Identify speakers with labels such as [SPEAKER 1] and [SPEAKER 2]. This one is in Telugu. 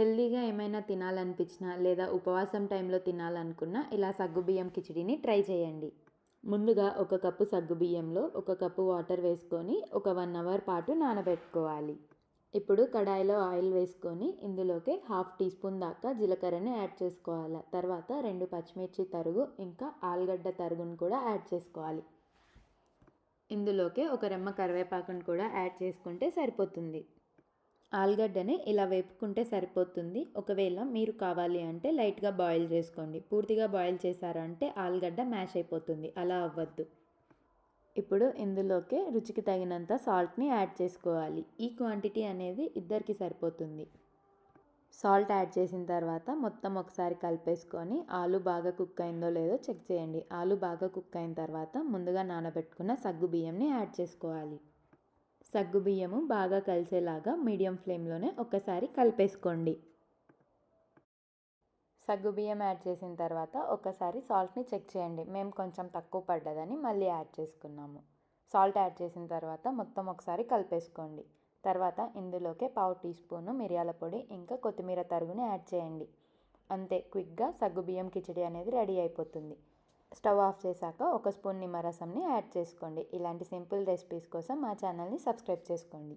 [SPEAKER 1] హెల్దీగా ఏమైనా తినాలనిపించినా లేదా ఉపవాసం టైంలో తినాలనుకున్నా ఇలా సగ్గుబియ్యం కిచిడిని ట్రై చేయండి. ముందుగా ఒక కప్పు సగ్గుబియ్యంలో ఒక కప్పు వాటర్ వేసుకొని ఒక వన్ అవర్ పాటు నానబెట్టుకోవాలి. ఇప్పుడు కడాయిలో ఆయిల్ వేసుకొని ఇందులోకి హాఫ్ టీ స్పూన్ దాకా జీలకర్రని యాడ్ చేసుకోవాలి. తర్వాత రెండు పచ్చిమిర్చి తరుగు ఇంకా ఆలుగడ్డ తరుగును కూడా యాడ్ చేసుకోవాలి. ఇందులోకి ఒక రెమ్మ కరివేపాకును కూడా యాడ్ చేసుకుంటే సరిపోతుంది. ఆలుగడ్డని ఇలా వేపుకుంటే సరిపోతుంది. ఒకవేళ మీరు కావాలి అంటే లైట్గా బాయిల్ చేసుకోండి. పూర్తిగా బాయిల్ చేశారంటే ఆలుగడ్డ మ్యాష్ అయిపోతుంది. అలా అవ్వద్దు. ఇప్పుడు ఇందులోకి రుచికి తగినంత సాల్ట్ని యాడ్ చేసుకోవాలి. ఈ క్వాంటిటీ అనేది ఇద్దరికి సరిపోతుంది. సాల్ట్ యాడ్ చేసిన తర్వాత మొత్తం ఒకసారి కలిపేసుకొని ఆలు బాగా కుక్ అయిందో లేదో చెక్ చేయండి. ఆలు బాగా కుక్ అయిన తర్వాత ముందుగా నానబెట్టుకున్న సగ్గు బియ్యంని యాడ్ చేసుకోవాలి. సగ్గుబియ్యము బాగా కలిసేలాగా మీడియం ఫ్లేమ్లోనే ఒకసారి కలిపేసుకోండి. సగ్గుబియ్యం యాడ్ చేసిన తర్వాత ఒకసారి సాల్ట్ని చెక్ చేయండి. మేము కొంచెం తక్కువ పడ్డదని మళ్ళీ యాడ్ చేసుకున్నాము. సాల్ట్ యాడ్ చేసిన తర్వాత మొత్తం ఒకసారి కలిపేసుకోండి. తర్వాత ఇందులోకే పావు టీ స్పూను మిరియాల పొడి ఇంకా కొత్తిమీర తరుగుని యాడ్ చేయండి. అంతే క్విక్గా సగ్గుబియ్యం కిచడి అనేది రెడీ అయిపోతుంది. స్టవ్ ఆఫ్ చేశాక ఒక స్పూన్ నిమ్మరసంని యాడ్ చేసుకోండి. ఇలాంటి సింపుల్ రెసిపీస్ కోసం మా ఛానల్ని సబ్స్క్రైబ్ చేసుకోండి.